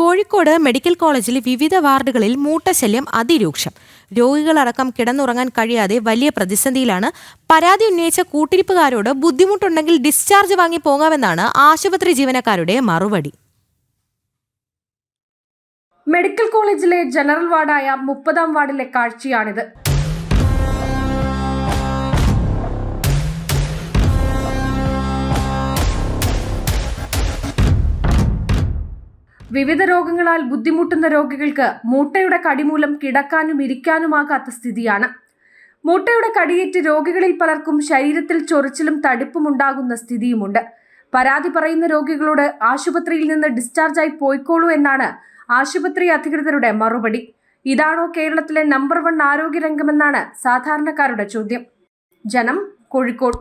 Kozhikode medical കോളേജിൽ വിവിധ വാർഡുകളിൽ മൂട്ടശല്യം അതിരൂക്ഷം. രോഗികളടക്കം കിടന്നുറങ്ങാൻ കഴിയാതെ വലിയ പ്രതിസന്ധിയിലാണ്. പരാതി ഉന്നയിച്ച കൂട്ടിരിപ്പുകാരോട് ബുദ്ധിമുട്ടുണ്ടെങ്കിൽ ഡിസ്ചാർജ് വാങ്ങി പോകാമെന്നാണ് ആശുപത്രി ജീവനക്കാരുടെ മറുപടി. മെഡിക്കൽ കോളേജിലെ ജനറൽ വാർഡായ മുപ്പതാം വാർഡിലെ കാഴ്ചയാണിത്. വിവിധ രോഗങ്ങളാൽ ബുദ്ധിമുട്ടുന്ന രോഗികൾക്ക് മൂട്ടയുടെ കടിമൂലം കിടക്കാനും ഇരിക്കാനുമാകാത്ത സ്ഥിതിയാണ്. മൂട്ടയുടെ കടിയേറ്റ് രോഗികളിൽ പലർക്കും ശരീരത്തിൽ ചൊറിച്ചിലും തടിപ്പും ഉണ്ടാകുന്ന സ്ഥിതിയുമുണ്ട്. പരാതി പറയുന്ന രോഗികളോട് ആശുപത്രിയിൽ നിന്ന് ഡിസ്ചാർജായി പോയിക്കോളൂ എന്നാണ് ആശുപത്രി അധികൃതരുടെ മറുപടി. ഇതാണോ കേരളത്തിലെ നമ്പർ വൺ ആരോഗ്യരംഗമെന്നാണ് സാധാരണക്കാരുടെ ചോദ്യം. ജനം കോഴിക്കോട്.